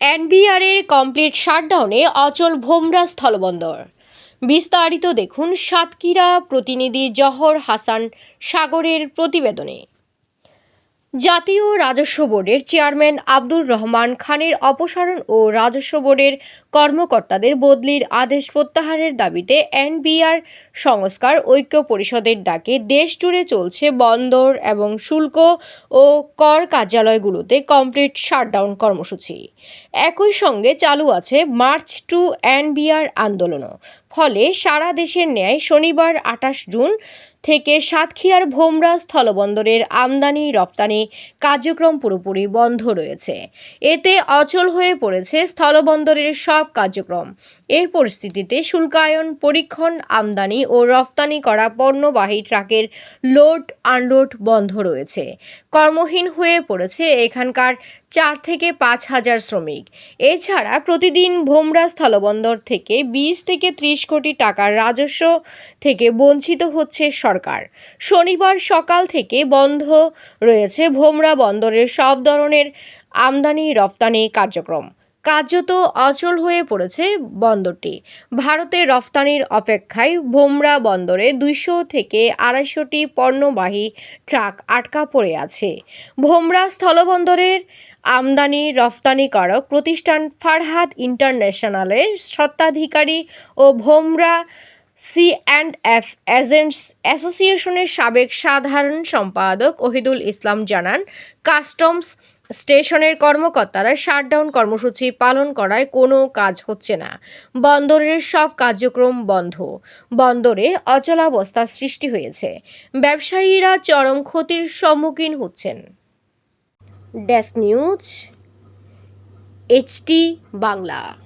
এনবিআরের complete শাটডাউনে অচল ভোমরা স্থলবন্দর। বিস্তারিত দেখুন সাতক্ষীরা প্রতিনিধি জহর হাসান সাগরের প্রতিবেদনে। জাতীয় রাজস্ব বোর্ডের চেয়ারম্যান আব্দুর রহমান খানের অপসারণ ও রাজস্ব বোর্ডের কর্মকর্তাদের বদলির আদেশ প্রত্যাহারের দাবিতে এনবিআর সংস্কার ঐক্য পরিষদের ডাকে দেশ জুড়ে চলছে বন্দর এবং শুল্ক ও কর কার্যালয়গুলোতে কমপ্লিট শাটডাউন কর্মসূচি। একই সঙ্গে চালু আছে মার্চ টু এনবিআর আন্দোলনও। ফলে সারা দেশের ন্যায় শনিবার আঠাশ জুন থেকে সাতক্ষীরার ভোমরা স্থলবন্দরের আমদানি, রপ্তানি কার্যক্রম পুরোপুরি বন্ধ রয়েছে। এতে অচল হয়ে পড়েছে স্থলবন্দরের সব কার্যক্রম। এই পরিস্থিতিতে শুল্কায়ন, পরীক্ষণ, আমদানি ও রফতানি করা পণ্যবাহী ট্রাকের লোড আনলোড বন্ধ রয়েছে। কর্মহীন হয়ে পড়েছে এখানকার চার থেকে পাঁচ হাজার শ্রমিক। এছাড়া প্রতিদিন ভোমরা স্থলবন্দর থেকে বিশ থেকে ত্রিশ কোটি টাকার রাজস্ব থেকে বঞ্চিত হচ্ছে সরকার। শনিবার সকাল থেকে বন্ধ রয়েছে ভোমরা বন্দরের সব ধরনের আমদানি রফতানি কার্যক্রম। কার্যত অচল হয়ে পড়েছে বন্দরটি। ভারতে রফতানির অপেক্ষায় ভোমরা বন্দরে দুইশো থেকে আড়াইশোটি পণ্যবাহী ট্রাক আটকা পড়ে আছে। ভোমরা স্থলবন্দরের আমদানি রফতানিকারক প্রতিষ্ঠান ফারহাদ ইন্টারন্যাশনালের স্বত্বাধিকারী ও Bhomra C and F agents অ্যাসোসিয়েশনের সাবেক সাধারণ সম্পাদক ওহিদুল ইসলাম জানান, কাস্টমস স্টেশনের কর্মকর্তারা শাটডাউন কর্মসূচি পালন করায় কোনো কাজ হচ্ছে না। বন্দরের সব কার্যক্রম বন্ধ। বন্দরে অচলাবস্থা সৃষ্টি হয়েছে। ব্যবসায়ীরা চরম ক্ষতির সম্মুখীন হচ্ছেন। Desk news HT Bangla.